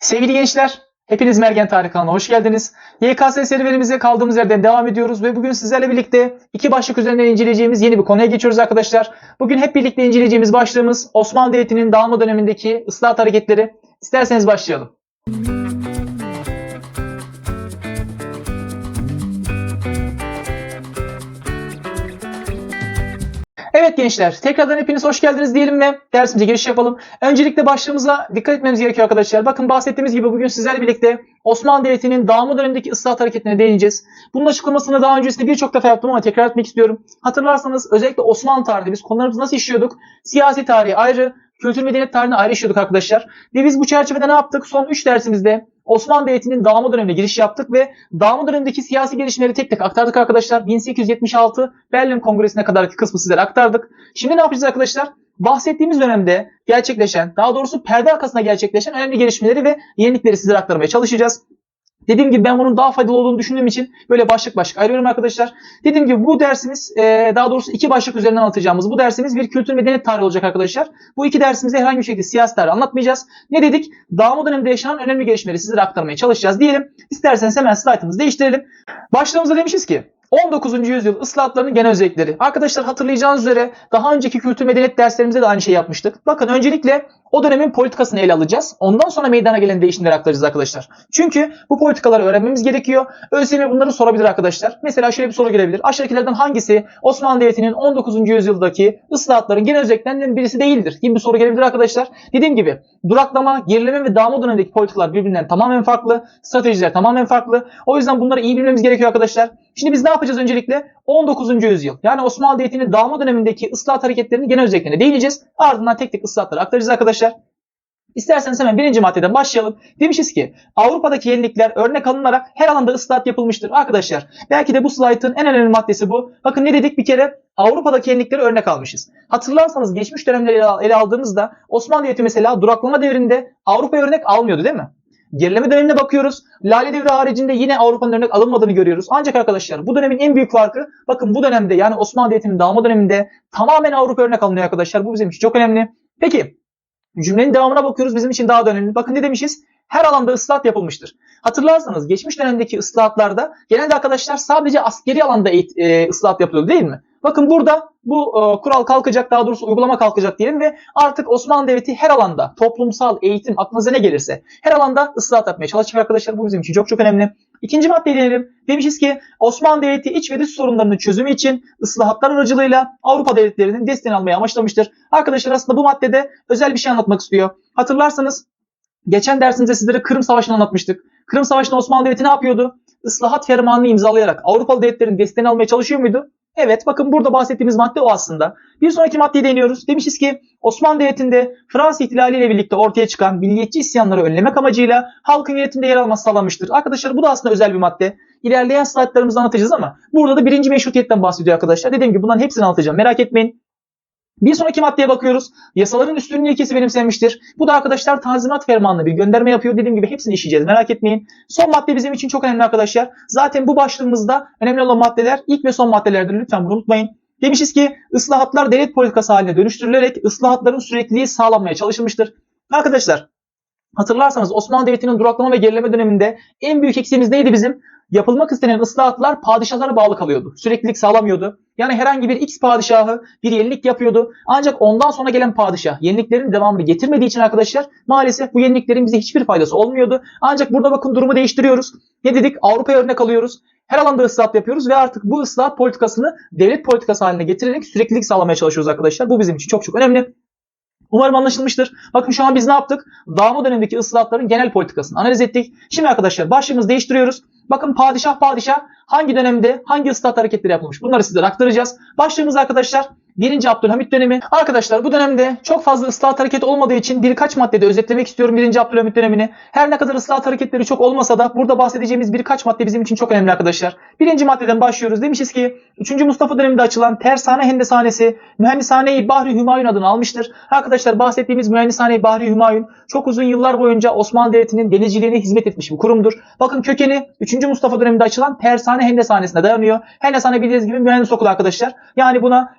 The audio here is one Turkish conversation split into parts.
Sevgili gençler, hepiniz Mergen Tarih kanalına hoş geldiniz. YKS serüvenimize kaldığımız yerden devam ediyoruz ve bugün sizlerle birlikte iki başlık üzerinden inceleyeceğimiz yeni bir konuya geçiyoruz arkadaşlar. Bugün hep birlikte inceleyeceğimiz başlığımız Osmanlı Devleti'nin dağılma dönemindeki ıslahat hareketleri. İsterseniz başlayalım. Evet gençler, tekrardan hepiniz hoş geldiniz diyelim ve dersimize giriş yapalım. Öncelikle başlığımıza dikkat etmemiz gerekiyor arkadaşlar. Bakın bahsettiğimiz gibi bugün sizlerle birlikte Osmanlı Devleti'nin dağılma dönemindeki ıslahat hareketine değineceğiz. Bunun açıklamasını daha öncesinde birçok defa yaptım ama tekrar etmek istiyorum. Hatırlarsanız özellikle Osmanlı tarihinde biz konularımızı nasıl işliyorduk? Siyasi tarihi ayrı, kültür medeniyet tarihini ayrı işliyorduk arkadaşlar. Ve biz bu çerçevede ne yaptık? Son 3 dersimizde Osmanlı Devleti'nin dağılma dönemine giriş yaptık ve dağılma dönemindeki siyasi gelişmeleri tek tek aktardık arkadaşlar. 1876 Berlin Kongresi'ne kadarki kısmı sizlere aktardık. Şimdi ne yapacağız arkadaşlar? Bahsettiğimiz dönemde gerçekleşen, daha doğrusu perde arkasında gerçekleşen önemli gelişmeleri ve yenilikleri sizlere aktarmaya çalışacağız. Dediğim gibi ben bunun daha faydalı olduğunu düşündüğüm için böyle başlık başlık ayırıyorum arkadaşlar. Dediğim gibi bu dersimiz e, daha doğrusu iki başlık üzerinden anlatacağımız bu dersimiz bir kültür medeniyet tarihi olacak arkadaşlar. Bu iki dersimizde herhangi bir şekilde siyasi tarih anlatmayacağız. Ne dedik? Dağılma döneminde yaşanan önemli gelişmeleri sizlere aktarmaya çalışacağız diyelim. İsterseniz hemen slaytımızı değiştirelim. Başlığımızda demişiz ki 19. yüzyıl ıslahatlarının genel özellikleri. Arkadaşlar hatırlayacağınız üzere daha önceki kültür medeniyet derslerimizde de aynı şeyi yapmıştık. Bakın öncelikle o dönemin politikasını ele alacağız. Ondan sonra meydana gelen değişimleri aktaracağız arkadaşlar. Çünkü bu politikaları öğrenmemiz gerekiyor. ÖSYM bunları sorabilir arkadaşlar. Mesela şöyle bir soru gelebilir. Aşağıdakilerden hangisi Osmanlı Devleti'nin 19. yüzyıldaki ıslahatların genel özelliklerinden birisi değildir? gibi bir soru gelebilir arkadaşlar. Dediğim gibi duraklama, gerileme ve dağılma dönemindeki politikalar birbirinden tamamen farklı. Stratejiler tamamen farklı. O yüzden bunları iyi bilmemiz gerekiyor arkadaşlar. Şimdi biz ne yapacağız öncelikle? 19. yüzyıl yani Osmanlı Devleti'nin dağılma dönemindeki ıslahat hareketlerinin genel özelliklerine değineceğiz. Ardından tek tek ıslahatları aktaracağız arkadaşlar. İsterseniz hemen birinci maddeden başlayalım. Demişiz ki Avrupa'daki yenilikler örnek alınarak her alanda ıslahat yapılmıştır. Arkadaşlar belki de bu slaytın en önemli maddesi bu. Bakın ne dedik bir kere Avrupa'daki yenilikleri örnek almışız. Hatırlarsanız geçmiş dönemleri ele- aldığımızda Osmanlı Devleti mesela duraklama devrinde Avrupa'ya örnek almıyordu değil mi? Gerileme dönemine bakıyoruz. Lale devri haricinde yine Avrupa'nın örnek alınmadığını görüyoruz. Ancak arkadaşlar bu dönemin en büyük farkı bakın bu dönemde yani Osmanlı Devleti'nin dağılma döneminde tamamen Avrupa örnek alınıyor arkadaşlar. Bu bizim için çok önemli. Peki cümlenin devamına bakıyoruz bizim için daha da önemli. Bakın ne demişiz? Her alanda ıslahat yapılmıştır. Hatırlarsanız geçmiş dönemdeki ıslahatlarda genelde arkadaşlar sadece askeri alanda e, ıslahat yapılıyor değil mi? Bakın burada bu e, kural kalkacak daha doğrusu uygulama kalkacak diyelim ve artık Osmanlı Devleti her alanda toplumsal eğitim aklınıza ne gelirse her alanda ıslahat yapmaya çalışacak arkadaşlar. Bu bizim için çok çok önemli. İkinci maddeyi deneyelim. Demişiz ki Osmanlı Devleti iç ve dış sorunlarının çözümü için ıslahatlar aracılığıyla Avrupa devletlerinin desteğini almaya amaçlamıştır. Arkadaşlar aslında bu maddede özel bir şey anlatmak istiyor. Hatırlarsanız geçen dersimizde sizlere Kırım Savaşı'nı anlatmıştık. Kırım Savaşı'nda Osmanlı Devleti ne yapıyordu? Islahat fermanını imzalayarak Avrupalı devletlerin desteğini almaya çalışıyor muydu? Evet bakın burada bahsettiğimiz madde o aslında. Bir sonraki maddeye değiniyoruz. Demişiz ki Osmanlı Devleti'nde Fransız ihtilaliyle birlikte ortaya çıkan milliyetçi isyanları önlemek amacıyla halkın yönetimde yer alması sağlanmıştır. Arkadaşlar bu da aslında özel bir madde. İlerleyen slaytlarımızda anlatacağız ama burada da birinci meşrutiyetten bahsediyor arkadaşlar. Dediğim gibi bunların hepsini anlatacağım. Merak etmeyin. Bir sonraki maddeye bakıyoruz. Yasaların üstünlüğü ilkesi benimsenmiştir. Bu da arkadaşlar Tanzimat Fermanı'na bir gönderme yapıyor. Dediğim gibi hepsini işleyeceğiz. Merak etmeyin. Son madde bizim için çok önemli arkadaşlar. Zaten bu başlığımızda önemli olan maddeler ilk ve son maddelerdir. Lütfen bunu unutmayın. Demişiz ki ıslahatlar devlet politikası haline dönüştürülerek ıslahatların sürekliliği sağlanmaya çalışılmıştır. Arkadaşlar hatırlarsanız Osmanlı Devleti'nin duraklama ve gerileme döneminde en büyük eksiğimiz neydi bizim? Yapılmak istenen ıslahatlar padişahlara bağlı kalıyordu. Süreklilik sağlamıyordu. Yani herhangi bir X padişahı bir yenilik yapıyordu. Ancak ondan sonra gelen padişah yeniliklerin devamını getirmediği için arkadaşlar maalesef bu yeniliklerin bize hiçbir faydası olmuyordu. Ancak burada bakın durumu değiştiriyoruz. Ne dedik? Avrupa'ya örnek alıyoruz. Her alanda ıslahat yapıyoruz ve artık bu ıslahat politikasını devlet politikası haline getirerek süreklilik sağlamaya çalışıyoruz arkadaşlar. Bu bizim için çok çok önemli. Umarım anlaşılmıştır. Bakın şu an biz ne yaptık? Dağılma dönemindeki ıslahatların genel politikasını analiz ettik. Şimdi arkadaşlar başlığımızı değiştiriyoruz. Bakın padişah padişah hangi dönemde hangi ıslahat hareketleri yapılmış bunları sizlere aktaracağız. Başlığımız arkadaşlar 1. Abdülhamit dönemi. Arkadaşlar bu dönemde çok fazla ıslahat hareketi olmadığı için birkaç maddede özetlemek istiyorum 1. Abdülhamit dönemini. Her ne kadar ıslahat hareketleri çok olmasa da burada bahsedeceğimiz birkaç madde bizim için çok önemli arkadaşlar. Birinci maddeden başlıyoruz. Demişiz ki 3. Mustafa döneminde açılan Tersane Hendeshanesi Mühendishane-i Bahri Hümayun adını almıştır. Arkadaşlar bahsettiğimiz Mühendishane-i Bahri Hümayun çok uzun yıllar boyunca Osmanlı Devleti'nin denizciliğine hizmet etmiş bir kurumdur. Bakın kökeni 3. Mustafa döneminde açılan Tersane Hendeshanesi'ne dayanıyor. Hendeshane bildiğiniz gibi mühendis okulu arkadaşlar. Yani buna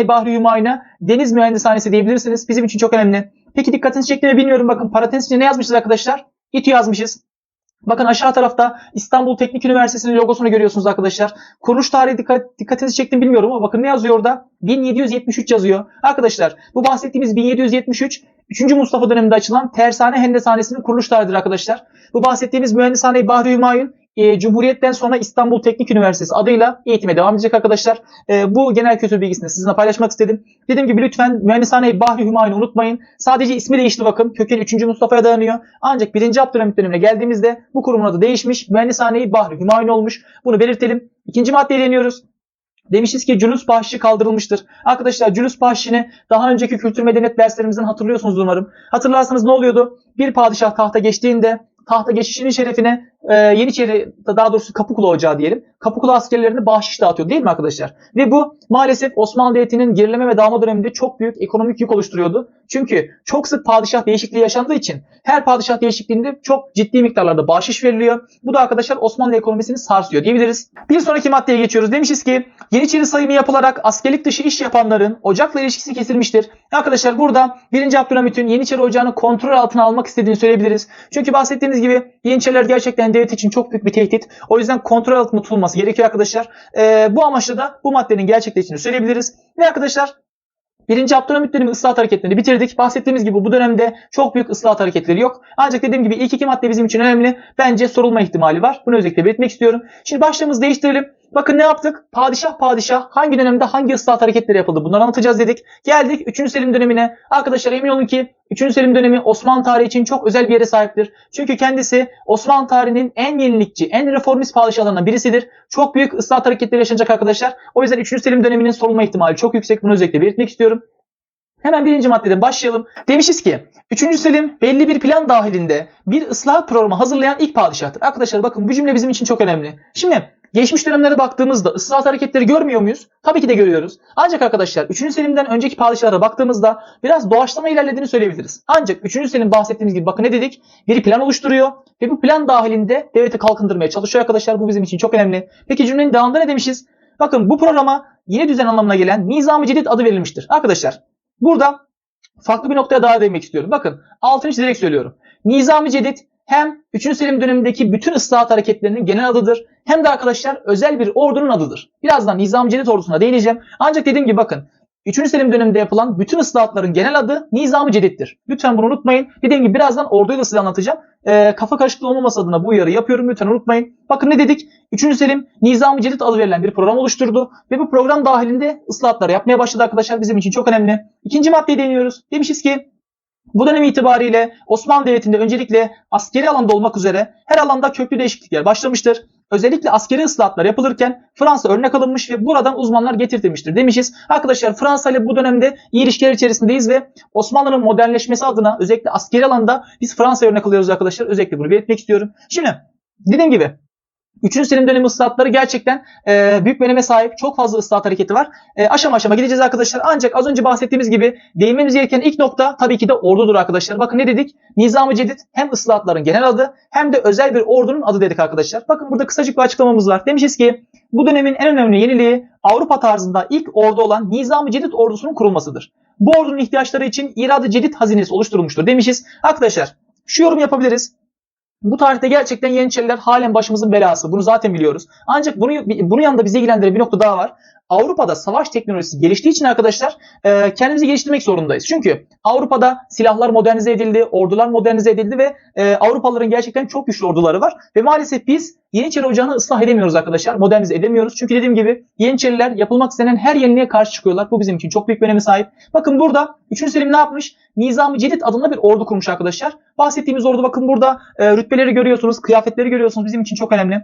Mühendishane-i Bahri Hümayun'a deniz mühendishanesi diyebilirsiniz. Bizim için çok önemli. Peki dikkatinizi çekti mi bilmiyorum. Bakın parantez içinde ne yazmışız arkadaşlar? İTÜ yazmışız. Bakın aşağı tarafta İstanbul Teknik Üniversitesi'nin logosunu görüyorsunuz arkadaşlar. Kuruluş tarihi dikkat, dikkatinizi çektim bilmiyorum ama bakın ne yazıyor orada? 1773 yazıyor. Arkadaşlar bu bahsettiğimiz 1773 3. Mustafa döneminde açılan Tersane Hendeshanesi'nin kuruluş tarihidir arkadaşlar. Bu bahsettiğimiz Mühendishane-i Bahri Hümayun e, Cumhuriyet'ten sonra İstanbul Teknik Üniversitesi adıyla eğitime devam edecek arkadaşlar. E, bu genel kültür bilgisini sizinle paylaşmak istedim. Dediğim gibi lütfen Mühendishane-i Bahri Hümayun'u unutmayın. Sadece ismi değişti bakın. Köken 3. Mustafa'ya dayanıyor. Ancak 1. Abdülhamit dönemine geldiğimizde bu kurumun adı değişmiş. Mühendishane-i Bahri Hümayun olmuş. Bunu belirtelim. İkinci maddeye deniyoruz. Demişiz ki cülus bahşişi kaldırılmıştır. Arkadaşlar cülus bahşişini daha önceki kültür medeniyet derslerimizden hatırlıyorsunuz umarım. Hatırlarsanız ne oluyordu? Bir padişah tahta geçtiğinde tahta geçişinin şerefine e, Yeniçeri daha doğrusu Kapıkulu Ocağı diyelim. Kapıkulu askerlerine bahşiş dağıtıyor değil mi arkadaşlar? Ve bu maalesef Osmanlı Devleti'nin gerileme ve dağılma döneminde çok büyük ekonomik yük oluşturuyordu. Çünkü çok sık padişah değişikliği yaşandığı için her padişah değişikliğinde çok ciddi miktarlarda bahşiş veriliyor. Bu da arkadaşlar Osmanlı ekonomisini sarsıyor diyebiliriz. Bir sonraki maddeye geçiyoruz. Demişiz ki Yeniçeri sayımı yapılarak askerlik dışı iş yapanların ocakla ilişkisi kesilmiştir. Arkadaşlar burada 1. Abdülhamit'in Yeniçeri Ocağı'nı kontrol altına almak istediğini söyleyebiliriz. Çünkü bahsettiğimiz gibi Yeniçeriler gerçekten devlet için çok büyük bir tehdit. O yüzden kontrol altında tutulması gerekiyor arkadaşlar. Ee, bu amaçla da bu maddenin gerçekleştiğini söyleyebiliriz. Ve arkadaşlar Birinci Abdülhamit dönemi ıslahat hareketlerini bitirdik. Bahsettiğimiz gibi bu dönemde çok büyük ıslahat hareketleri yok. Ancak dediğim gibi ilk iki madde bizim için önemli. Bence sorulma ihtimali var. Bunu özellikle belirtmek istiyorum. Şimdi başlığımızı değiştirelim. Bakın ne yaptık? Padişah padişah hangi dönemde hangi ıslahat hareketleri yapıldı? Bunları anlatacağız dedik. Geldik 3. Selim dönemine. Arkadaşlar emin olun ki 3. Selim dönemi Osmanlı tarihi için çok özel bir yere sahiptir. Çünkü kendisi Osmanlı tarihinin en yenilikçi, en reformist padişahlarından birisidir. Çok büyük ıslahat hareketleri yaşanacak arkadaşlar. O yüzden 3. Selim döneminin sorulma ihtimali çok yüksek. Bunu özellikle belirtmek istiyorum. Hemen birinci maddeden başlayalım. Demişiz ki 3. Selim belli bir plan dahilinde bir ıslahat programı hazırlayan ilk padişahtır. Arkadaşlar bakın bu cümle bizim için çok önemli. Şimdi geçmiş dönemlere baktığımızda ıslahat hareketleri görmüyor muyuz? Tabii ki de görüyoruz. Ancak arkadaşlar 3. Selim'den önceki padişahlara baktığımızda biraz doğaçlama ilerlediğini söyleyebiliriz. Ancak 3. Selim bahsettiğimiz gibi bakın ne dedik? Bir plan oluşturuyor ve bu plan dahilinde devleti kalkındırmaya çalışıyor arkadaşlar. Bu bizim için çok önemli. Peki cümlenin devamında ne demişiz? Bakın bu programa yeni düzen anlamına gelen Nizam-ı Cedid adı verilmiştir. Arkadaşlar Burada farklı bir noktaya daha değinmek istiyorum. Bakın altını çizerek söylüyorum. Nizami Cedid hem 3. Selim dönemindeki bütün ıslahat hareketlerinin genel adıdır hem de arkadaşlar özel bir ordunun adıdır. Birazdan Nizami Cedid ordusuna değineceğim. Ancak dediğim gibi bakın 3. Selim döneminde yapılan bütün ıslahatların genel adı Nizam-ı Cedid'dir. Lütfen bunu unutmayın. Dediğim gibi birazdan orduyu da size anlatacağım. E, kafa karışıklığı olmaması adına bu uyarı yapıyorum. Lütfen unutmayın. Bakın ne dedik? 3. Selim Nizam-ı Cedid adı verilen bir program oluşturdu. Ve bu program dahilinde ıslahatlar yapmaya başladı arkadaşlar. Bizim için çok önemli. İkinci maddeye değiniyoruz. Demişiz ki bu dönem itibariyle Osmanlı Devleti'nde öncelikle askeri alanda olmak üzere her alanda köklü değişiklikler başlamıştır. Özellikle askeri ıslahatlar yapılırken Fransa örnek alınmış ve buradan uzmanlar getirtilmiştir demişiz. Arkadaşlar Fransa ile bu dönemde iyi ilişkiler içerisindeyiz ve Osmanlı'nın modernleşmesi adına özellikle askeri alanda biz Fransa'ya örnek alıyoruz arkadaşlar. Özellikle bunu belirtmek istiyorum. Şimdi dediğim gibi 3. Selim dönemi ıslahatları gerçekten e, büyük öneme sahip. Çok fazla ıslahat hareketi var. E, aşama aşama gideceğiz arkadaşlar. Ancak az önce bahsettiğimiz gibi değinmemiz gereken ilk nokta tabii ki de ordudur arkadaşlar. Bakın ne dedik? Nizam-ı Cedid hem ıslahatların genel adı hem de özel bir ordunun adı dedik arkadaşlar. Bakın burada kısacık bir açıklamamız var. Demişiz ki bu dönemin en önemli yeniliği Avrupa tarzında ilk ordu olan Nizam-ı Cedid ordusunun kurulmasıdır. Bu ordunun ihtiyaçları için İrad-ı Cedid hazinesi oluşturulmuştur demişiz. Arkadaşlar şu yorum yapabiliriz. Bu tarihte gerçekten Yeniçeriler halen başımızın belası. Bunu zaten biliyoruz. Ancak bunu, bunun yanında bizi ilgilendiren bir nokta daha var. Avrupa'da savaş teknolojisi geliştiği için arkadaşlar e, kendimizi geliştirmek zorundayız. Çünkü Avrupa'da silahlar modernize edildi, ordular modernize edildi ve e, Avrupalıların gerçekten çok güçlü orduları var. Ve maalesef biz Yeniçeri Ocağı'nı ıslah edemiyoruz arkadaşlar. Modernize edemiyoruz. Çünkü dediğim gibi Yeniçeriler yapılmak istenen her yeniliğe karşı çıkıyorlar. Bu bizim için çok büyük bir öneme sahip. Bakın burada 3. Selim ne yapmış? Nizam-ı Cedid adında bir ordu kurmuş arkadaşlar. Bahsettiğimiz ordu bakın burada e, rütbeleri görüyorsunuz, kıyafetleri görüyorsunuz. Bizim için çok önemli.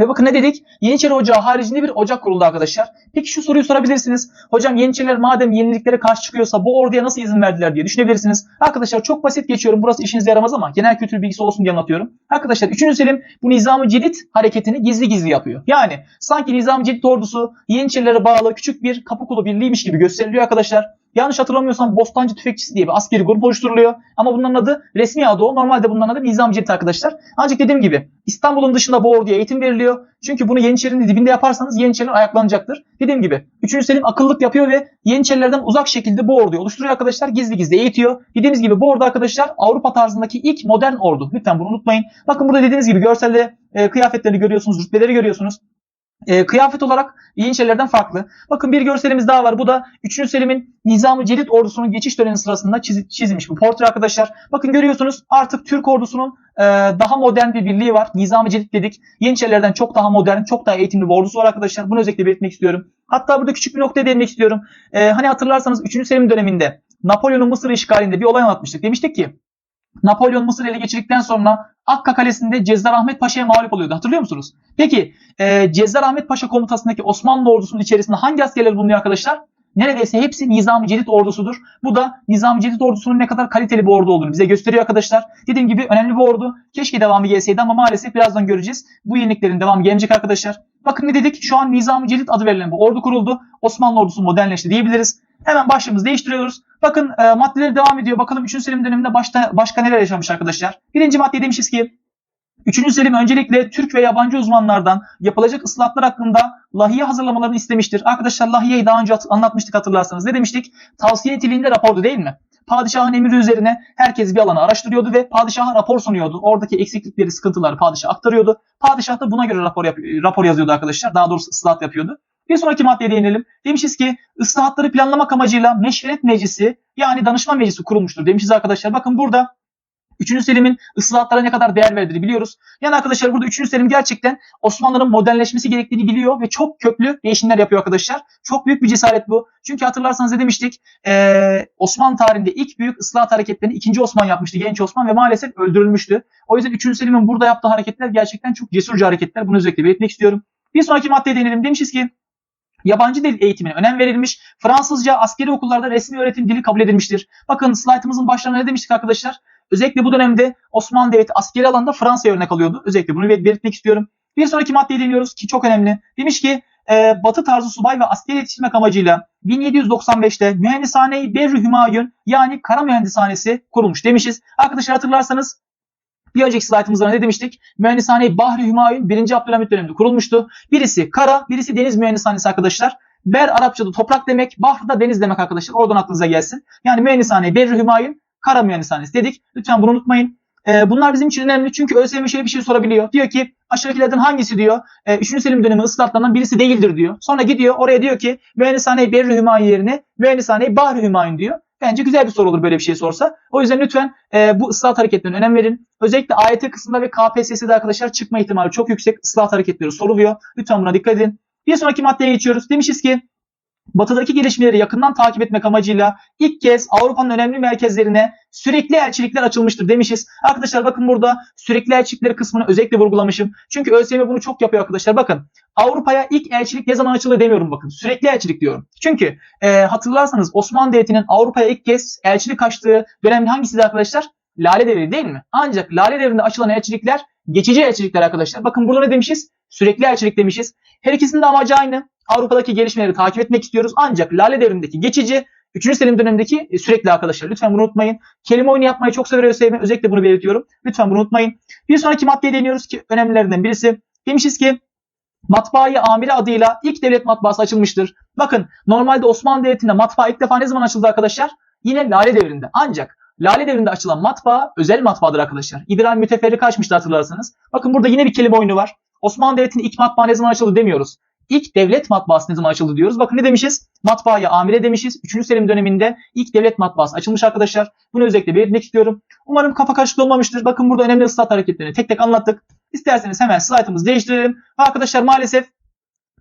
Ve bakın ne dedik? Yeniçeri Ocağı haricinde bir ocak kuruldu arkadaşlar. Peki şu soruyu sorabilirsiniz. Hocam Yeniçeriler madem yeniliklere karşı çıkıyorsa bu orduya nasıl izin verdiler diye düşünebilirsiniz. Arkadaşlar çok basit geçiyorum. Burası işinize yaramaz ama genel kültür bilgisi olsun diye anlatıyorum. Arkadaşlar 3. Selim bu Nizam-ı Cedid hareketini gizli gizli yapıyor. Yani sanki Nizam-ı Cedid ordusu Yeniçerilere bağlı küçük bir kapı kulu birliğiymiş gibi gösteriliyor arkadaşlar. Yanlış hatırlamıyorsam Bostancı Tüfekçisi diye bir askeri grup oluşturuluyor. Ama bunların adı resmi adı o. Normalde bunların adı Nizam Celit arkadaşlar. Ancak dediğim gibi İstanbul'un dışında bu orduya eğitim veriliyor. Çünkü bunu Yeniçeri'nin dibinde yaparsanız Yeniçeriler ayaklanacaktır. Dediğim gibi 3. Selim akıllık yapıyor ve Yeniçerilerden uzak şekilde bu orduyu oluşturuyor arkadaşlar. Gizli gizli eğitiyor. Dediğimiz gibi bu ordu arkadaşlar Avrupa tarzındaki ilk modern ordu. Lütfen bunu unutmayın. Bakın burada dediğiniz gibi görselde e, kıyafetlerini görüyorsunuz, rütbeleri görüyorsunuz. E, kıyafet olarak Yeniçerilerden farklı. Bakın bir görselimiz daha var. Bu da 3. Selim'in Nizam-ı Celid ordusunun geçiş dönemi sırasında çiz- çizilmiş bu portre arkadaşlar. Bakın görüyorsunuz artık Türk ordusunun e, daha modern bir birliği var. Nizam-ı Celid dedik. Yeniçerilerden çok daha modern, çok daha eğitimli bir ordusu var arkadaşlar. Bunu özellikle belirtmek istiyorum. Hatta burada küçük bir noktaya değinmek istiyorum. E, hani hatırlarsanız 3. Selim döneminde Napolyon'un Mısır işgalinde bir olay anlatmıştık. Demiştik ki Napolyon Mısır ele geçirdikten sonra Akka Kalesi'nde Cezzar Ahmet Paşa'ya mağlup oluyordu. Hatırlıyor musunuz? Peki e, Cezzar Ahmet Paşa komutasındaki Osmanlı ordusunun içerisinde hangi askerler bulunuyor arkadaşlar? Neredeyse hepsi Nizam-ı Celid ordusudur. Bu da Nizam-ı Celid ordusunun ne kadar kaliteli bir ordu olduğunu bize gösteriyor arkadaşlar. Dediğim gibi önemli bir ordu. Keşke devamı gelseydi ama maalesef birazdan göreceğiz. Bu yeniliklerin devamı gelecek arkadaşlar. Bakın ne dedik? Şu an Nizam-ı Celid adı verilen bu ordu kuruldu. Osmanlı ordusu modernleşti diyebiliriz. Hemen başlığımızı değiştiriyoruz. Bakın e, maddeleri devam ediyor. Bakalım 3. Selim döneminde başta, başka neler yaşamış arkadaşlar. Birinci madde demişiz ki 3. Selim öncelikle Türk ve yabancı uzmanlardan yapılacak ıslahatlar hakkında lahiye hazırlamalarını istemiştir. Arkadaşlar lahiyeyi daha önce anlatmıştık hatırlarsanız. Ne demiştik? Tavsiye niteliğinde rapordu değil mi? Padişahın emri üzerine herkes bir alanı araştırıyordu ve padişaha rapor sunuyordu. Oradaki eksiklikleri, sıkıntıları padişah aktarıyordu. Padişah da buna göre rapor, yap- rapor yazıyordu arkadaşlar. Daha doğrusu ıslahat yapıyordu. Bir sonraki maddeye değinelim. Demişiz ki ıslahatları planlamak amacıyla meşveret meclisi yani danışma meclisi kurulmuştur demişiz arkadaşlar. Bakın burada 3. Selim'in ıslahatlara ne kadar değer verdiğini biliyoruz. Yani arkadaşlar burada 3. Selim gerçekten Osmanlı'nın modernleşmesi gerektiğini biliyor ve çok köklü değişimler yapıyor arkadaşlar. Çok büyük bir cesaret bu. Çünkü hatırlarsanız ne demiştik? Ee, Osmanlı tarihinde ilk büyük ıslahat hareketlerini 2. Osman yapmıştı. Genç Osman ve maalesef öldürülmüştü. O yüzden 3. Selim'in burada yaptığı hareketler gerçekten çok cesurca hareketler. Bunu özellikle belirtmek istiyorum. Bir sonraki maddeye değinelim. Demişiz ki Yabancı dil eğitimine önem verilmiş. Fransızca askeri okullarda resmi öğretim dili kabul edilmiştir. Bakın slaytımızın başlarına ne demiştik arkadaşlar? Özellikle bu dönemde Osmanlı Devleti askeri alanda Fransa'ya örnek alıyordu. Özellikle bunu bel- belirtmek istiyorum. Bir sonraki maddeye değiniyoruz ki çok önemli. Demiş ki e, Batı tarzı subay ve askeri yetiştirmek amacıyla 1795'te Mühendishane-i Berri Hümayun yani Kara Mühendishanesi kurulmuş demişiz. Arkadaşlar hatırlarsanız bir önceki slaytımızda ne demiştik? Mühendishane-i Bahri Hümayun 1. Abdülhamit döneminde kurulmuştu. Birisi kara, birisi deniz mühendishanesi arkadaşlar. Ber Arapçada toprak demek, Bahr da deniz demek arkadaşlar. Oradan aklınıza gelsin. Yani mühendishane Berri Hümayun, kara mühendishanesi dedik. Lütfen bunu unutmayın. Ee, bunlar bizim için önemli çünkü ÖSYM şöyle bir şey sorabiliyor. Diyor ki aşağıdakilerden hangisi diyor e, 3. Selim dönemi ıslahatlarından birisi değildir diyor. Sonra gidiyor oraya diyor ki mühendishane Berri Hümayun yerine mühendishane Bahri Hümayun diyor. Bence güzel bir soru olur böyle bir şey sorsa. O yüzden lütfen e, bu ıslahat hareketlerine önem verin. Özellikle AYT kısmında ve KPSS'de arkadaşlar çıkma ihtimali çok yüksek. Islahat hareketleri soruluyor. Lütfen buna dikkat edin. Bir sonraki maddeye geçiyoruz. Demişiz ki Batıdaki gelişmeleri yakından takip etmek amacıyla ilk kez Avrupa'nın önemli merkezlerine sürekli elçilikler açılmıştır demişiz. Arkadaşlar bakın burada sürekli elçilikleri kısmını özellikle vurgulamışım. Çünkü ÖSYM bunu çok yapıyor arkadaşlar. Bakın Avrupa'ya ilk elçilik ne zaman açıldı demiyorum bakın. Sürekli elçilik diyorum. Çünkü e, hatırlarsanız Osmanlı Devleti'nin Avrupa'ya ilk kez elçilik açtığı dönem hangisiydi arkadaşlar? Lale Devri değil mi? Ancak Lale Devri'nde açılan elçilikler geçici elçilikler arkadaşlar. Bakın burada ne demişiz? Sürekli elçilik demişiz. Her ikisinin de amacı aynı. Avrupa'daki gelişmeleri takip etmek istiyoruz. Ancak Lale Devri'ndeki geçici 3. Selim dönemindeki e, sürekli arkadaşlar. Lütfen bunu unutmayın. Kelime oyunu yapmayı çok sever ÖSYM. Özellikle bunu belirtiyorum. Lütfen bunu unutmayın. Bir sonraki maddeye değiniyoruz ki önemlilerinden birisi. Demişiz ki Matbaayı Amiri adıyla ilk devlet matbaası açılmıştır. Bakın normalde Osmanlı Devleti'nde matbaa ilk defa ne zaman açıldı arkadaşlar? Yine Lale Devri'nde. Ancak Lale Devri'nde açılan matbaa özel matbaadır arkadaşlar. İbrahim Müteferrik açmıştı hatırlarsanız. Bakın burada yine bir kelime oyunu var. Osmanlı Devleti'nin ilk matbaa ne zaman açıldı demiyoruz. İlk devlet matbaası ne zaman açıldı diyoruz. Bakın ne demişiz? Matbaaya amire demişiz. 3. Selim döneminde ilk devlet matbaası açılmış arkadaşlar. Bunu özellikle belirtmek istiyorum. Umarım kafa karışıklığı olmamıştır. Bakın burada önemli ıslat hareketlerini tek tek anlattık. İsterseniz hemen slaytımızı değiştirelim. Arkadaşlar maalesef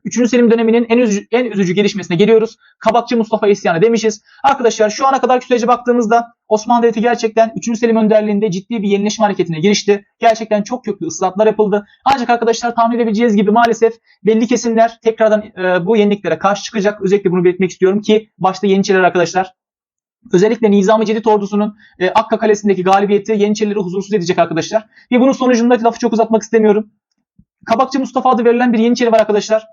3. Selim döneminin en üzücü, en üzücü gelişmesine geliyoruz. Kabakçı Mustafa isyanı demişiz. Arkadaşlar şu ana kadar sürece baktığımızda Osmanlı Devleti gerçekten 3. Selim önderliğinde ciddi bir yenileşme hareketine girişti. Gerçekten çok köklü ıslahatlar yapıldı. Ancak arkadaşlar tahmin edebileceğiniz gibi maalesef belli kesimler tekrardan e, bu yeniliklere karşı çıkacak. Özellikle bunu belirtmek istiyorum ki başta Yeniçeriler arkadaşlar Özellikle Nizam-ı Cedid ordusunun e, Akka Kalesi'ndeki galibiyeti Yeniçerileri huzursuz edecek arkadaşlar. Ve bunun sonucunda lafı çok uzatmak istemiyorum. Kabakçı Mustafa adı verilen bir Yeniçeri var arkadaşlar.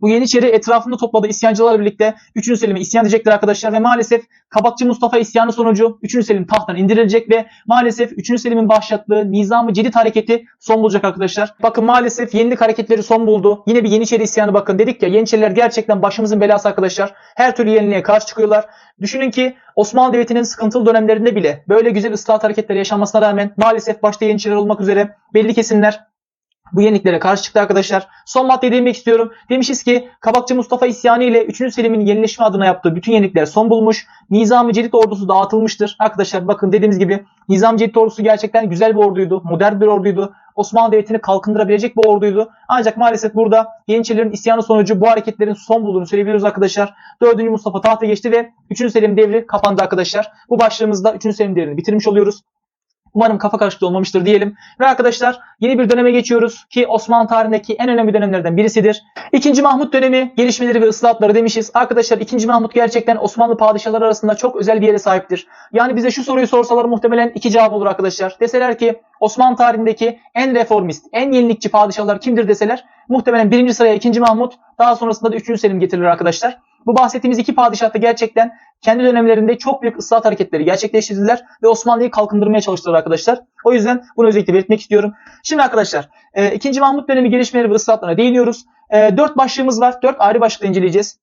Bu Yeniçeri etrafında topladığı isyancılarla birlikte 3. Selim'e isyan edecekler arkadaşlar ve maalesef Kabakçı Mustafa isyanı sonucu 3. Selim tahttan indirilecek ve maalesef 3. Selim'in başlattığı Nizam-ı hareketi son bulacak arkadaşlar. Bakın maalesef yenilik hareketleri son buldu. Yine bir Yeniçeri isyanı bakın dedik ya Yeniçeriler gerçekten başımızın belası arkadaşlar. Her türlü yeniliğe karşı çıkıyorlar. Düşünün ki Osmanlı Devleti'nin sıkıntılı dönemlerinde bile böyle güzel ıslahat hareketleri yaşanmasına rağmen maalesef başta Yeniçeriler olmak üzere belli kesimler bu yeniliklere karşı çıktı arkadaşlar. Son maddeye değinmek istiyorum. Demişiz ki Kabakçı Mustafa isyanı ile 3. Selim'in yenileşme adına yaptığı bütün yenilikler son bulmuş. Nizam-ı Celid ordusu dağıtılmıştır. Arkadaşlar bakın dediğimiz gibi Nizam-ı Celid ordusu gerçekten güzel bir orduydu. Modern bir orduydu. Osmanlı Devleti'ni kalkındırabilecek bir orduydu. Ancak maalesef burada Yeniçerilerin isyanı sonucu bu hareketlerin son bulduğunu söyleyebiliyoruz arkadaşlar. 4. Mustafa tahta geçti ve 3. Selim devri kapandı arkadaşlar. Bu başlığımızda 3. Selim devrini bitirmiş oluyoruz. Umarım kafa karışıklığı olmamıştır diyelim. Ve arkadaşlar yeni bir döneme geçiyoruz ki Osmanlı tarihindeki en önemli dönemlerden birisidir. İkinci Mahmut dönemi gelişmeleri ve ıslahatları demişiz. Arkadaşlar 2. Mahmut gerçekten Osmanlı padişahları arasında çok özel bir yere sahiptir. Yani bize şu soruyu sorsalar muhtemelen iki cevap olur arkadaşlar. Deseler ki Osmanlı tarihindeki en reformist, en yenilikçi padişahlar kimdir deseler muhtemelen birinci sıraya 2. Mahmut daha sonrasında da 3. Selim getirilir arkadaşlar. Bu bahsettiğimiz iki padişah da gerçekten kendi dönemlerinde çok büyük ıslahat hareketleri gerçekleştirdiler ve Osmanlı'yı kalkındırmaya çalıştılar arkadaşlar. O yüzden bunu özellikle belirtmek istiyorum. Şimdi arkadaşlar e, 2. Mahmut dönemi gelişmeleri ve ıslahatlarına değiniyoruz. E, 4 başlığımız var. 4 ayrı başlıkla inceleyeceğiz.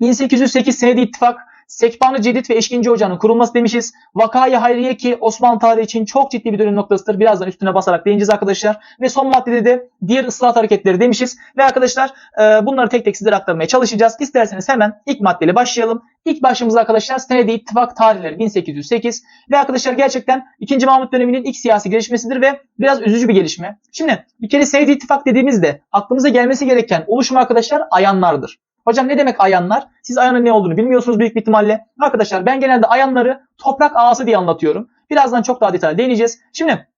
1808 senedi ittifak, Sekban-ı Cedid ve Eşkinci Ocağı'nın kurulması demişiz. Vakayı Hayriye ki Osmanlı tarihi için çok ciddi bir dönüm noktasıdır. Birazdan üstüne basarak değineceğiz arkadaşlar. Ve son maddede de diğer ıslahat hareketleri demişiz. Ve arkadaşlar e, bunları tek tek sizlere aktarmaya çalışacağız. İsterseniz hemen ilk maddeyle başlayalım. İlk başlığımız arkadaşlar senedi ittifak tarihleri 1808. Ve arkadaşlar gerçekten 2. Mahmut döneminin ilk siyasi gelişmesidir ve biraz üzücü bir gelişme. Şimdi bir kere senedi ittifak dediğimizde aklımıza gelmesi gereken oluşum arkadaşlar ayanlardır. Hocam ne demek ayanlar? Siz ayanın ne olduğunu bilmiyorsunuz büyük bir ihtimalle. Arkadaşlar ben genelde ayanları toprak ağası diye anlatıyorum. Birazdan çok daha detaylı değineceğiz. Şimdi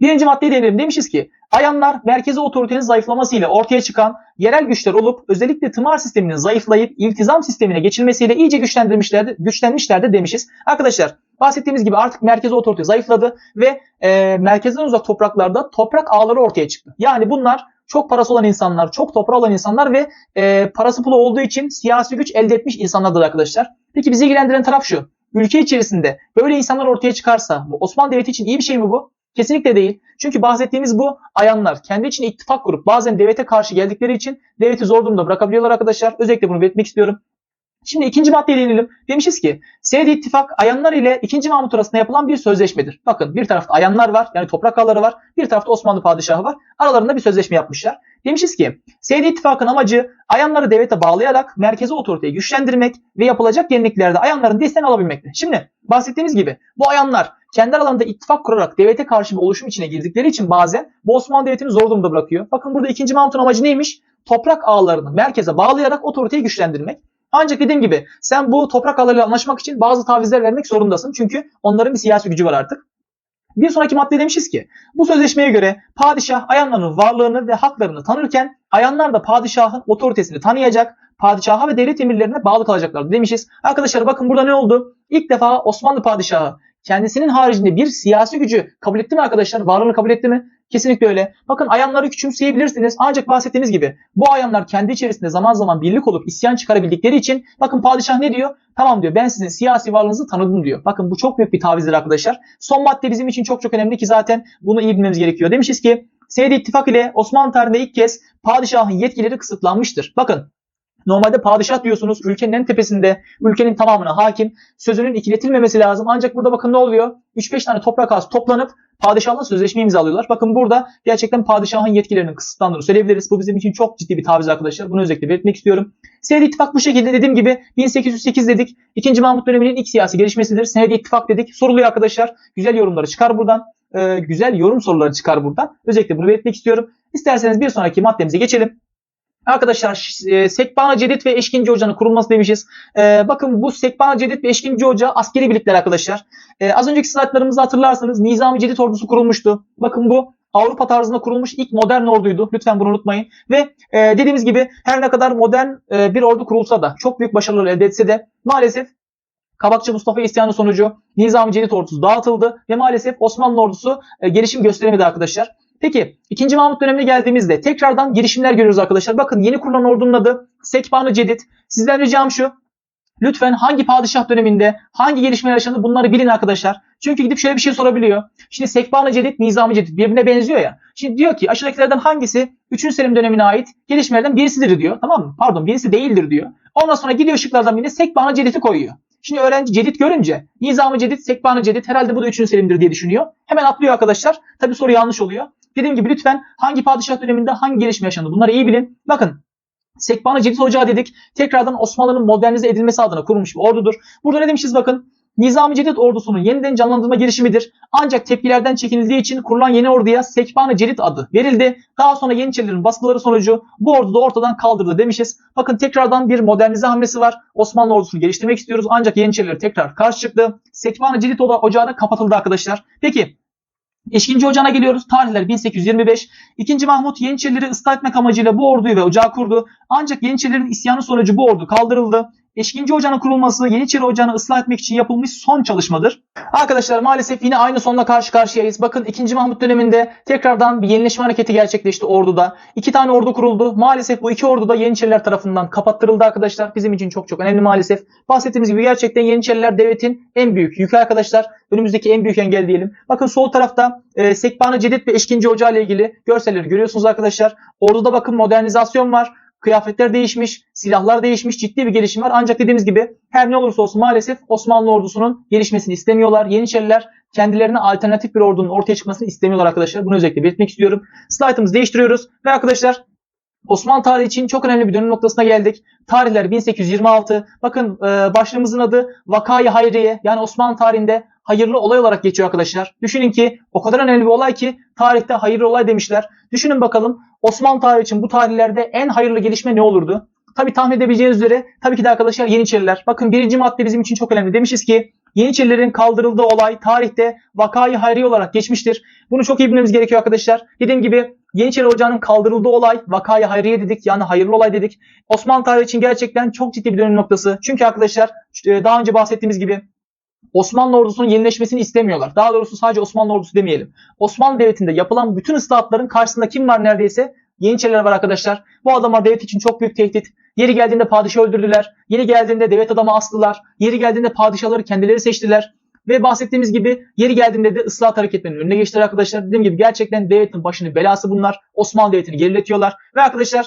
birinci maddeye değinelim. Demişiz ki ayanlar merkezi otoritenin zayıflamasıyla ortaya çıkan yerel güçler olup özellikle tımar sisteminin zayıflayıp iltizam sistemine geçilmesiyle iyice güçlendirmişlerdi, güçlenmişlerdi demişiz. Arkadaşlar bahsettiğimiz gibi artık merkezi otorite zayıfladı ve e, merkezden uzak topraklarda toprak ağları ortaya çıktı. Yani bunlar çok parası olan insanlar, çok toprağı olan insanlar ve e, parası pulu olduğu için siyasi güç elde etmiş insanlardır arkadaşlar. Peki bizi ilgilendiren taraf şu. Ülke içerisinde böyle insanlar ortaya çıkarsa Osmanlı Devleti için iyi bir şey mi bu? Kesinlikle değil. Çünkü bahsettiğimiz bu ayanlar kendi için ittifak kurup bazen devlete karşı geldikleri için devleti zor durumda bırakabiliyorlar arkadaşlar. Özellikle bunu belirtmek istiyorum. Şimdi ikinci maddeye değinelim. Demişiz ki Senedi İttifak Ayanlar ile 2. Mahmut arasında yapılan bir sözleşmedir. Bakın bir tarafta Ayanlar var yani toprak ağları var. Bir tarafta Osmanlı Padişahı var. Aralarında bir sözleşme yapmışlar. Demişiz ki Senedi İttifak'ın amacı Ayanları devlete bağlayarak merkezi otoriteyi güçlendirmek ve yapılacak yeniliklerde Ayanların desteğini alabilmektir. Şimdi bahsettiğimiz gibi bu Ayanlar kendi aralarında ittifak kurarak devlete karşı bir oluşum içine girdikleri için bazen bu Osmanlı Devleti'ni zor durumda bırakıyor. Bakın burada 2. Mahmut'un amacı neymiş? Toprak ağlarını merkeze bağlayarak otoriteyi güçlendirmek. Ancak dediğim gibi sen bu toprak ağlarıyla anlaşmak için bazı tavizler vermek zorundasın. Çünkü onların bir siyasi gücü var artık. Bir sonraki madde demişiz ki bu sözleşmeye göre padişah ayanların varlığını ve haklarını tanırken ayanlar da padişahın otoritesini tanıyacak, padişaha ve devlet emirlerine bağlı kalacaklar demişiz. Arkadaşlar bakın burada ne oldu? İlk defa Osmanlı padişahı kendisinin haricinde bir siyasi gücü kabul etti mi arkadaşlar? Varlığını kabul etti mi? Kesinlikle öyle. Bakın ayanları küçümseyebilirsiniz ancak bahsettiğimiz gibi bu ayanlar kendi içerisinde zaman zaman birlik olup isyan çıkarabildikleri için bakın padişah ne diyor? Tamam diyor ben sizin siyasi varlığınızı tanıdım diyor. Bakın bu çok büyük bir tavizdir arkadaşlar. Son madde bizim için çok çok önemli ki zaten bunu iyi bilmemiz gerekiyor. Demişiz ki Senedi İttifak ile Osmanlı tarihinde ilk kez padişahın yetkileri kısıtlanmıştır. Bakın Normalde padişah diyorsunuz ülkenin en tepesinde, ülkenin tamamına hakim. Sözünün ikiletilmemesi lazım. Ancak burada bakın ne oluyor? 3-5 tane toprak ağası toplanıp padişahla sözleşme imzalıyorlar. Bakın burada gerçekten padişahın yetkilerinin kısıtlandığını söyleyebiliriz. Bu bizim için çok ciddi bir taviz arkadaşlar. Bunu özellikle belirtmek istiyorum. Senedi ittifak bu şekilde dediğim gibi 1808 dedik. 2. Mahmut döneminin ilk siyasi gelişmesidir. Senedi ittifak dedik. Soruluyor arkadaşlar. Güzel yorumları çıkar buradan. Ee, güzel yorum soruları çıkar buradan. Özellikle bunu belirtmek istiyorum. İsterseniz bir sonraki maddemize geçelim. Arkadaşlar e, Sekban-ı Cedid ve Eşkinci Ocağı'nın kurulması demişiz. E, bakın bu Sekban-ı Cedid ve Eşkinci Ocağı askeri birlikler arkadaşlar. E, az önceki slaytlarımızı hatırlarsanız Nizam-ı Cedid ordusu kurulmuştu. Bakın bu Avrupa tarzında kurulmuş ilk modern orduydu. Lütfen bunu unutmayın. Ve e, dediğimiz gibi her ne kadar modern e, bir ordu kurulsa da çok büyük başarılar elde etse de maalesef Kabakçı Mustafa isyanı sonucu Nizam-ı Cedid ordusu dağıtıldı ve maalesef Osmanlı ordusu e, gelişim gösteremedi arkadaşlar. Peki 2. Mahmut dönemine geldiğimizde tekrardan girişimler görüyoruz arkadaşlar. Bakın yeni kurulan ordunun adı Sekban-ı Cedid. Sizden ricam şu. Lütfen hangi padişah döneminde hangi gelişmeler yaşandı bunları bilin arkadaşlar. Çünkü gidip şöyle bir şey sorabiliyor. Şimdi Sekban-ı Cedid, Nizam-ı Cedid birbirine benziyor ya. Şimdi diyor ki aşağıdakilerden hangisi 3. Selim dönemine ait gelişmelerden birisidir diyor. Tamam mı? Pardon birisi değildir diyor. Ondan sonra gidiyor şıklardan birine Sekban-ı Cedid'i koyuyor. Şimdi öğrenci Cedid görünce Nizam-ı Cedid, Sekban-ı Cedid herhalde bu da 3. Selim'dir diye düşünüyor. Hemen atlıyor arkadaşlar. Tabi soru yanlış oluyor. Dediğim gibi lütfen hangi padişah döneminde hangi gelişme yaşandı bunları iyi bilin. Bakın Sekban-ı Cedid Ocağı dedik. Tekrardan Osmanlı'nın modernize edilmesi adına kurulmuş bir ordudur. Burada ne demişiz bakın. Nizami Cedid ordusunun yeniden canlandırma girişimidir. Ancak tepkilerden çekinildiği için kurulan yeni orduya Sekban-ı Cedid adı verildi. Daha sonra Yeniçerilerin baskıları sonucu bu ordu da ortadan kaldırıldı demişiz. Bakın tekrardan bir modernize hamlesi var. Osmanlı ordusunu geliştirmek istiyoruz ancak Yeniçeriler tekrar karşı çıktı. Sekban-ı Cedid ocağı da kapatıldı arkadaşlar. Peki Eşkinci Ocağı'na geliyoruz. Tarihler 1825. İkinci Mahmut Yeniçerileri ıslah etmek amacıyla bu orduyu ve ocağı kurdu. Ancak Yeniçerilerin isyanı sonucu bu ordu kaldırıldı. Eşkinci Ocağı'nın kurulması Yeniçeri Ocağı'nı ıslah etmek için yapılmış son çalışmadır. Arkadaşlar maalesef yine aynı sonla karşı karşıyayız. Bakın 2. Mahmut döneminde tekrardan bir yenileşme hareketi gerçekleşti orduda. İki tane ordu kuruldu. Maalesef bu iki ordu da Yeniçeriler tarafından kapattırıldı arkadaşlar. Bizim için çok çok önemli maalesef. Bahsettiğimiz gibi gerçekten Yeniçeriler devletin en büyük yükü arkadaşlar. Önümüzdeki en büyük engel diyelim. Bakın sol tarafta e, Sekban-ı Cedid ve Eşkinci Ocağı ile ilgili görselleri görüyorsunuz arkadaşlar. Orduda bakın modernizasyon var. Kıyafetler değişmiş, silahlar değişmiş, ciddi bir gelişim var. Ancak dediğimiz gibi her ne olursa olsun maalesef Osmanlı ordusunun gelişmesini istemiyorlar. Yeniçeriler kendilerine alternatif bir ordunun ortaya çıkmasını istemiyorlar arkadaşlar. Bunu özellikle belirtmek istiyorum. Slide'ımızı değiştiriyoruz ve arkadaşlar Osmanlı tarihi için çok önemli bir dönüm noktasına geldik. Tarihler 1826. Bakın e, başlığımızın adı Vakayı Hayriye. Yani Osmanlı tarihinde hayırlı olay olarak geçiyor arkadaşlar. Düşünün ki o kadar önemli bir olay ki tarihte hayırlı olay demişler. Düşünün bakalım Osmanlı tarihi için bu tarihlerde en hayırlı gelişme ne olurdu? Tabi tahmin edebileceğiniz üzere tabii ki de arkadaşlar Yeniçeriler. Bakın birinci madde bizim için çok önemli. Demişiz ki Yeniçerilerin kaldırıldığı olay tarihte vakayı hayri olarak geçmiştir. Bunu çok iyi bilmemiz gerekiyor arkadaşlar. Dediğim gibi Yeniçeri Ocağı'nın kaldırıldığı olay vakayı hayriye dedik. Yani hayırlı olay dedik. Osmanlı tarihi için gerçekten çok ciddi bir dönüm noktası. Çünkü arkadaşlar daha önce bahsettiğimiz gibi Osmanlı ordusunun yenileşmesini istemiyorlar. Daha doğrusu sadece Osmanlı ordusu demeyelim. Osmanlı Devleti'nde yapılan bütün ıslahatların karşısında kim var neredeyse? Yeniçeriler var arkadaşlar. Bu adamlar devlet için çok büyük tehdit. Yeri geldiğinde padişahı öldürdüler. Yeri geldiğinde devlet adamı astılar. Yeri geldiğinde padişahları kendileri seçtiler. Ve bahsettiğimiz gibi yeri geldiğinde de ıslahat hareketlerinin önüne geçtiler arkadaşlar. Dediğim gibi gerçekten devletin başını belası bunlar. Osmanlı Devleti'ni geriletiyorlar. Ve arkadaşlar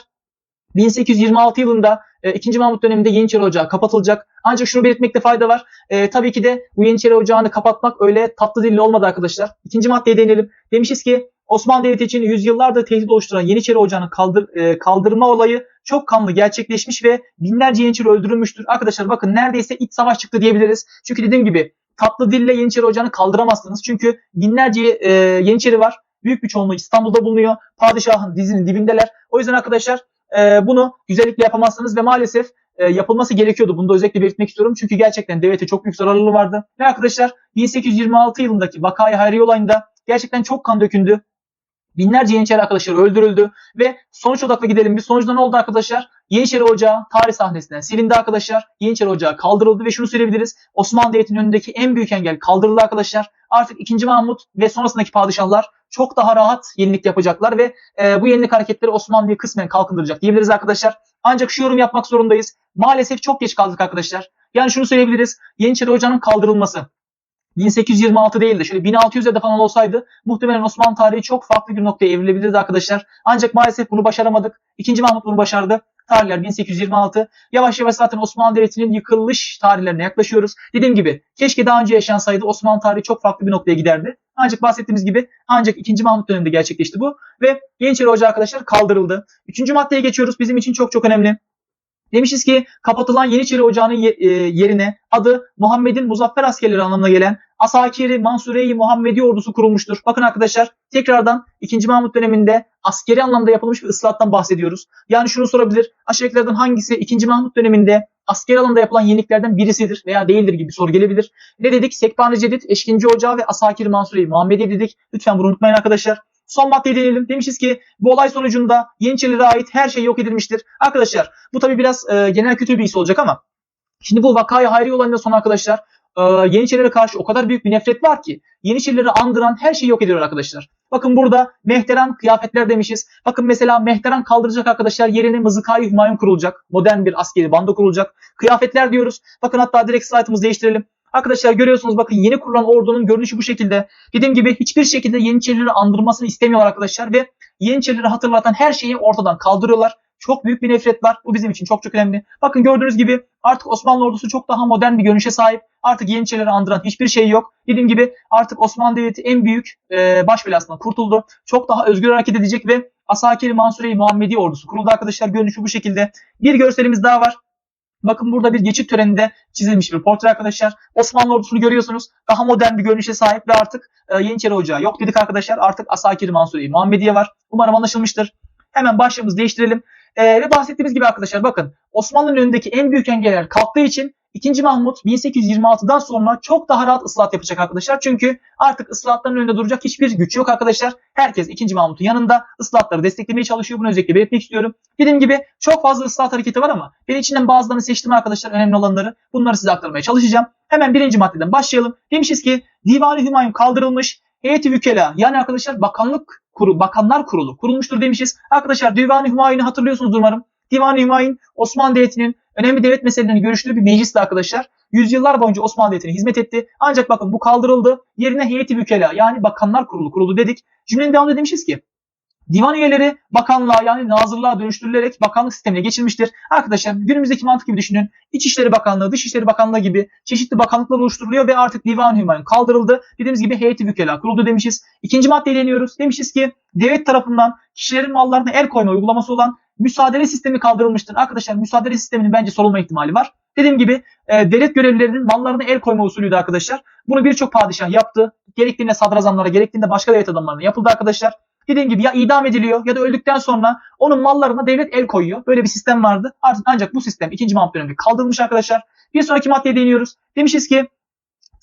1826 yılında e, 2. Mahmut döneminde Yeniçeri Ocağı kapatılacak. Ancak şunu belirtmekte fayda var. E, tabii ki de bu Yeniçeri Ocağı'nı kapatmak öyle tatlı dilli olmadı arkadaşlar. İkinci maddeye değinelim. Demişiz ki Osmanlı Devleti için yüzyıllardır tehdit oluşturan Yeniçeri Ocağı'nı kaldır, e, kaldırma olayı çok kanlı gerçekleşmiş ve binlerce Yeniçeri öldürülmüştür. Arkadaşlar bakın neredeyse iç savaş çıktı diyebiliriz. Çünkü dediğim gibi tatlı dille Yeniçeri Ocağı'nı kaldıramazsınız. Çünkü binlerce e, Yeniçeri var. Büyük bir çoğunluğu İstanbul'da bulunuyor. Padişahın dizinin dibindeler. O yüzden arkadaşlar e, bunu güzellikle yapamazsınız ve maalesef e, yapılması gerekiyordu. Bunu da özellikle belirtmek istiyorum. Çünkü gerçekten devlete çok büyük zararları vardı. Ve arkadaşlar 1826 yılındaki vakayı hayri olayında gerçekten çok kan dökündü. Binlerce Yeniçeri arkadaşlar öldürüldü ve sonuç odaklı gidelim. Bir sonuçta ne oldu arkadaşlar? Yeniçeri Ocağı tarih sahnesinden silindi arkadaşlar. Yeniçeri Ocağı kaldırıldı ve şunu söyleyebiliriz. Osmanlı Devleti'nin önündeki en büyük engel kaldırıldı arkadaşlar. Artık 2. Mahmut ve sonrasındaki padişahlar çok daha rahat yenilik yapacaklar ve e, bu yenilik hareketleri Osmanlı'yı kısmen kalkındıracak diyebiliriz arkadaşlar. Ancak şu yorum yapmak zorundayız. Maalesef çok geç kaldık arkadaşlar. Yani şunu söyleyebiliriz. Yeniçeri Ocağı'nın kaldırılması 1826 değil de şöyle 1600'de falan olsaydı muhtemelen Osmanlı tarihi çok farklı bir noktaya evrilebilirdi arkadaşlar. Ancak maalesef bunu başaramadık. İkinci Mahmut bunu başardı. Tarihler 1826. Yavaş yavaş zaten Osmanlı Devleti'nin yıkılış tarihlerine yaklaşıyoruz. Dediğim gibi keşke daha önce yaşansaydı Osmanlı tarihi çok farklı bir noktaya giderdi. Ancak bahsettiğimiz gibi ancak 2. Mahmut döneminde gerçekleşti bu. Ve Yeniçeri Ocağı arkadaşlar kaldırıldı. Üçüncü maddeye geçiyoruz. Bizim için çok çok önemli. Demişiz ki kapatılan Yeniçeri Ocağı'nın yerine adı Muhammed'in muzaffer askerleri anlamına gelen Asakiri Mansure-i Muhammedi ordusu kurulmuştur. Bakın arkadaşlar tekrardan 2. Mahmut döneminde askeri anlamda yapılmış bir ıslahattan bahsediyoruz. Yani şunu sorabilir. Aşağıdakilerden hangisi 2. Mahmut döneminde askeri alanda yapılan yeniliklerden birisidir veya değildir gibi soru gelebilir. Ne dedik? Sekban-ı Cedid, Eşkinci Ocağı ve Asakiri Mansure-i Muhammedi dedik. Lütfen bunu unutmayın arkadaşlar. Son maddeye değinelim. Demişiz ki bu olay sonucunda Yeniçerilere ait her şey yok edilmiştir. Arkadaşlar bu tabi biraz e, genel kültür bilgisi olacak ama şimdi bu vakayı hayri olayından sonra arkadaşlar e, Yeniçerilere karşı o kadar büyük bir nefret var ki Yeniçerileri andıran her şeyi yok ediyor arkadaşlar. Bakın burada mehteran kıyafetler demişiz. Bakın mesela mehteran kaldıracak arkadaşlar yerine mızıkayı hümayun kurulacak. Modern bir askeri bando kurulacak. Kıyafetler diyoruz. Bakın hatta direkt slaytımızı değiştirelim. Arkadaşlar görüyorsunuz bakın yeni kurulan ordunun görünüşü bu şekilde. Dediğim gibi hiçbir şekilde Yeniçerileri andırmasını istemiyorlar arkadaşlar ve Yeniçerileri hatırlatan her şeyi ortadan kaldırıyorlar. Çok büyük bir nefret var. Bu bizim için çok çok önemli. Bakın gördüğünüz gibi artık Osmanlı ordusu çok daha modern bir görünüşe sahip. Artık Yeniçerileri andıran hiçbir şey yok. Dediğim gibi artık Osmanlı Devleti en büyük e, baş belasından kurtuldu. Çok daha özgür hareket edecek ve Asakiri Mansure-i Muhammedi ordusu kuruldu arkadaşlar. Görünüşü bu şekilde. Bir görselimiz daha var. Bakın burada bir geçit töreninde çizilmiş bir portre arkadaşlar. Osmanlı ordusunu görüyorsunuz. Daha modern bir görünüşe sahip ve artık e, Yeniçeri Ocağı yok dedik arkadaşlar. Artık Asakiri Mansure-i Muhammediye var. Umarım anlaşılmıştır. Hemen başlığımızı değiştirelim. E, ve bahsettiğimiz gibi arkadaşlar bakın Osmanlı'nın önündeki en büyük engeller kalktığı için 2. Mahmut 1826'dan sonra çok daha rahat ıslahat yapacak arkadaşlar. Çünkü artık ıslahatların önünde duracak hiçbir güç yok arkadaşlar. Herkes 2. Mahmut'un yanında ıslahatları desteklemeye çalışıyor. Bunu özellikle belirtmek istiyorum. Dediğim gibi çok fazla ıslahat hareketi var ama ben içinden bazılarını seçtim arkadaşlar. Önemli olanları. Bunları size aktarmaya çalışacağım. Hemen birinci maddeden başlayalım. Demişiz ki Divan-ı Hümayun kaldırılmış. Heyeti Vükela yani arkadaşlar bakanlık kuru, bakanlar kurulu kurulmuştur demişiz. Arkadaşlar Divan-ı Hümayun'u hatırlıyorsunuz umarım. Divan-ı Hümayun Osmanlı Devleti'nin önemli devlet meselelerini görüştüğü bir meclisti arkadaşlar. Yüzyıllar boyunca Osmanlı Devleti'ne hizmet etti. Ancak bakın bu kaldırıldı. Yerine heyeti vükela yani bakanlar kurulu kuruldu dedik. Cümlenin devamında demişiz ki Divan üyeleri bakanlığa yani nazırlığa dönüştürülerek bakanlık sistemine geçilmiştir. Arkadaşlar günümüzdeki mantık gibi düşünün. İçişleri Bakanlığı, Dışişleri Bakanlığı gibi çeşitli bakanlıklar oluşturuluyor ve artık Divan Hümayun kaldırıldı. Dediğimiz gibi heyeti vükela kuruldu demişiz. İkinci maddeye deniyoruz. Demişiz ki devlet tarafından kişilerin mallarına el koyma uygulaması olan müsaade sistemi kaldırılmıştır. Arkadaşlar müsaade sisteminin bence sorulma ihtimali var. Dediğim gibi e, devlet görevlilerinin mallarına el koyma usulüydü arkadaşlar. Bunu birçok padişah yaptı. Gerektiğinde sadrazamlara, gerektiğinde başka devlet adamlarına yapıldı arkadaşlar. Dediğim gibi ya idam ediliyor ya da öldükten sonra onun mallarına devlet el koyuyor. Böyle bir sistem vardı. Artık ancak bu sistem 2. Mahmut döneminde kaldırılmış arkadaşlar. Bir sonraki maddeye değiniyoruz. Demişiz ki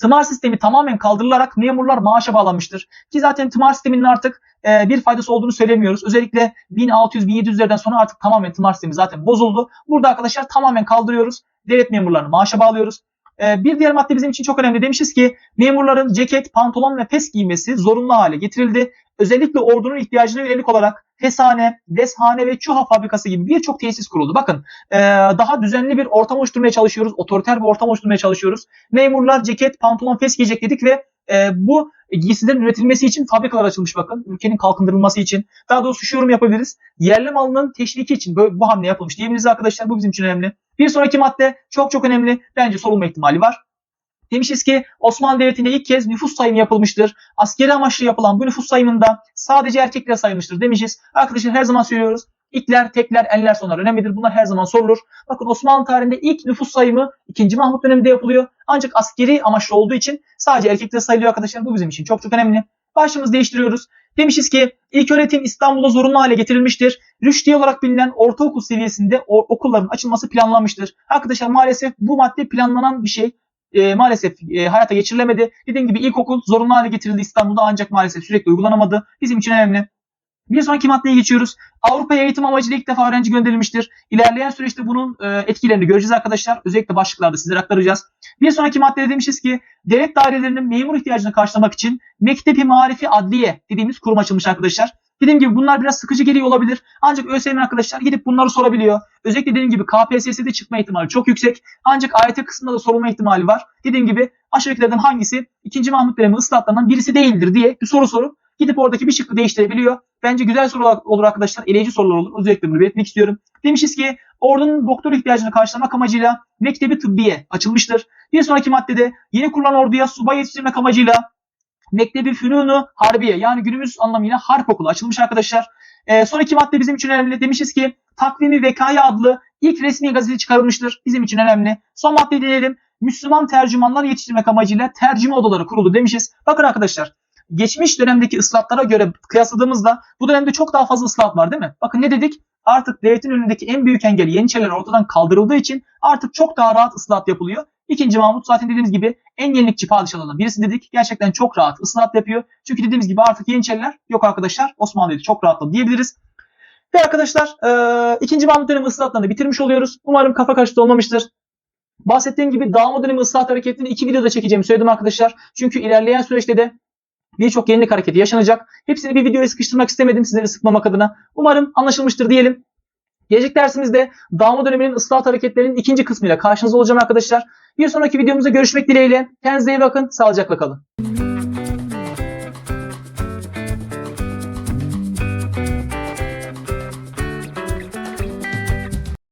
tımar sistemi tamamen kaldırılarak memurlar maaşa bağlanmıştır. Ki zaten tımar sisteminin artık e, bir faydası olduğunu söylemiyoruz. Özellikle 1600-1700'lerden sonra artık tamamen tımar sistemi zaten bozuldu. Burada arkadaşlar tamamen kaldırıyoruz. Devlet memurlarını maaşa bağlıyoruz. E, bir diğer madde bizim için çok önemli. Demişiz ki memurların ceket, pantolon ve pes giymesi zorunlu hale getirildi. Özellikle ordunun ihtiyacına yönelik olarak Fesane, Deshane ve Çuha fabrikası gibi birçok tesis kuruldu. Bakın e, daha düzenli bir ortam oluşturmaya çalışıyoruz. Otoriter bir ortam oluşturmaya çalışıyoruz. Memurlar ceket, pantolon, fes giyecek dedik ve e, bu giysilerin üretilmesi için fabrikalar açılmış bakın. Ülkenin kalkındırılması için. Daha doğrusu şu yorum yapabiliriz. Yerli malının teşviki için böyle, bu hamle yapılmış diyebiliriz arkadaşlar. Bu bizim için önemli. Bir sonraki madde çok çok önemli. Bence sorulma ihtimali var. Demişiz ki Osmanlı Devleti'nde ilk kez nüfus sayımı yapılmıştır. Askeri amaçlı yapılan bu nüfus sayımında sadece erkekler sayılmıştır demişiz. Arkadaşlar her zaman söylüyoruz. İlkler, tekler, enler sonlar önemlidir. Bunlar her zaman sorulur. Bakın Osmanlı tarihinde ilk nüfus sayımı 2. Mahmut döneminde yapılıyor. Ancak askeri amaçlı olduğu için sadece erkekler sayılıyor arkadaşlar. Bu bizim için çok çok önemli. Başlığımızı değiştiriyoruz. Demişiz ki ilk öğretim İstanbul'da zorunlu hale getirilmiştir. Rüştiye olarak bilinen ortaokul seviyesinde okulların açılması planlanmıştır. Arkadaşlar maalesef bu madde planlanan bir şey e, maalesef e, hayata geçirilemedi. Dediğim gibi ilkokul zorunlu hale getirildi İstanbul'da ancak maalesef sürekli uygulanamadı. Bizim için önemli. Bir sonraki maddeye geçiyoruz. Avrupa'ya eğitim amacıyla ilk defa öğrenci gönderilmiştir. İlerleyen süreçte bunun e, etkilerini göreceğiz arkadaşlar. Özellikle başlıklarda sizlere aktaracağız. Bir sonraki maddede demişiz ki devlet dairelerinin memur ihtiyacını karşılamak için Mektebi Marifi Adliye dediğimiz kurum açılmış arkadaşlar. Dediğim gibi bunlar biraz sıkıcı geliyor olabilir. Ancak ÖSYM arkadaşlar gidip bunları sorabiliyor. Özellikle dediğim gibi KPSS'de çıkma ihtimali çok yüksek. Ancak AYT kısmında da sorulma ihtimali var. Dediğim gibi aşağıdakilerden hangisi 2. Mahmut dönemi ıslahatlarından birisi değildir diye bir soru sorup gidip oradaki bir şıkkı değiştirebiliyor. Bence güzel sorular olur arkadaşlar. Eleyici sorular olur. Özellikle bunu belirtmek istiyorum. Demişiz ki ordunun doktor ihtiyacını karşılamak amacıyla Mektebi Tıbbiye açılmıştır. Bir sonraki maddede yeni kurulan orduya subay yetiştirmek amacıyla Mektebi Fünunu Harbiye yani günümüz anlamıyla harp okulu açılmış arkadaşlar. E, sonraki madde bizim için önemli. Demişiz ki Takvimi Vekaya adlı ilk resmi gazete çıkarılmıştır. Bizim için önemli. Son madde diyelim. Müslüman tercümanlar yetiştirmek amacıyla tercüme odaları kuruldu demişiz. Bakın arkadaşlar geçmiş dönemdeki ıslahatlara göre kıyasladığımızda bu dönemde çok daha fazla ıslahat var değil mi? Bakın ne dedik? Artık devletin önündeki en büyük engel Yeniçeriler ortadan kaldırıldığı için artık çok daha rahat ıslahat yapılıyor. İkinci Mahmut zaten dediğimiz gibi en yenilikçi padişahlardan birisi dedik. Gerçekten çok rahat ıslahat yapıyor. Çünkü dediğimiz gibi artık Yeniçeriler yok arkadaşlar. Osmanlı Devleti çok rahatladı diyebiliriz. Ve arkadaşlar e, ikinci Mahmut dönemi ıslahatlarını bitirmiş oluyoruz. Umarım kafa karıştı olmamıştır. Bahsettiğim gibi dağılma dönemi ıslahat hareketini iki videoda çekeceğimi söyledim arkadaşlar. Çünkü ilerleyen süreçte de birçok yenilik hareketi yaşanacak. Hepsini bir videoya sıkıştırmak istemedim sizleri sıkmamak adına. Umarım anlaşılmıştır diyelim. Gelecek dersimizde dağılma döneminin ıslahat hareketlerinin ikinci kısmıyla karşınızda olacağım arkadaşlar. Bir sonraki videomuzda görüşmek dileğiyle. Kendinize iyi bakın. Sağlıcakla kalın.